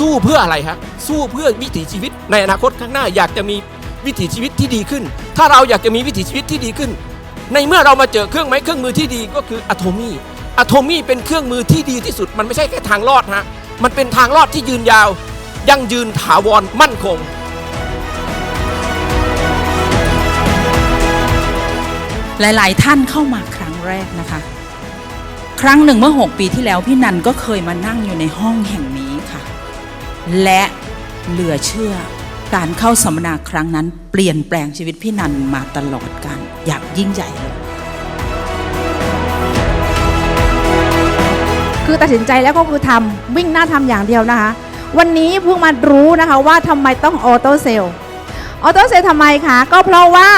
สู้เพื่ออะไรฮะ สู้เพื่อวิถีชีวิต ในอนาคตข้างหน้าอยากจะมีวิถีชีวิตที่ดีขึ้น ถ้าเราอยากจะมีวิถีชีวิตที่ดีขึ้น ในเมื่อเรามาเจอเครื่องไม้เครื่องมือที่ดีก็คืออะโทมี่อะโทมี่เป็นเครื่องมือที่ดีที่สุด มันไม่ใช่แค่ทางรอดฮะ มันเป็นทางรอดที่ยืนยาว ยั่งยืนถาวรมั่นคง หลายๆ ท่านเข้ามาครั้งแรกนะคะ ครั้งหนึ่งเมื่อ 6 ปีที่แล้วพี่นันก็เคยมานั่งอยู่ในห้องแห่งนี้ และเหลือเชื่อการเข้าสัมมนาครั้งนั้น เปลี่ยนแปลงชีวิตพี่นันมาตลอดการอย่างยิ่งใหญ่เลยคือตัดสินใจแล้วก็คือทำวิ่งหน้าทำอย่างเดียวนะคะ วันนี้เพิ่งมารู้นะคะว่าทำไมต้องออโต้เซลออโต้เซลทำไมคะก็เพราะว่า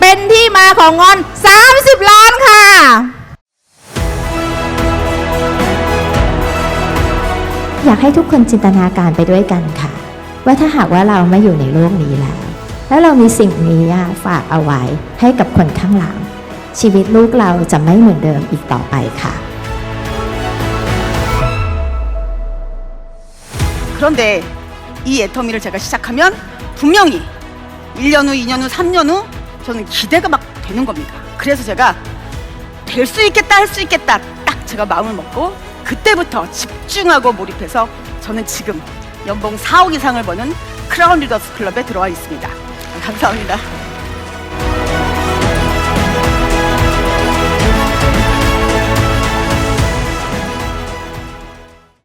เป็นที่มาของเงิน30 ล้านค่ะ อยากให้ทุกคนจินตนาการไปด้วยกันค่ะ ว่าถ้าหากว่าเราไม่อยู่ในโลกนี้แล้ว แล้วเรามีสิ่งนี้อะฝากเอาไว้ให้กับคนข้างหลัง ชีวิตลูกเราจะไม่เหมือนเดิมอีกต่อไปค่ะ 그런데 이 애터미를 제가 시작하면 분명히 1년 후, 2년 후, 3년 후 저는 기대가 막 되는 겁니다. 그래서 제가 될 수 있겠다, 할 수 있겠다 딱 제가 마음을 먹고 그때부터 집중하고 몰입해서 저는 지금 연봉 4억 이상을 버는 크라운 리더스 클럽에 들어와 있습니다. 감사합니다.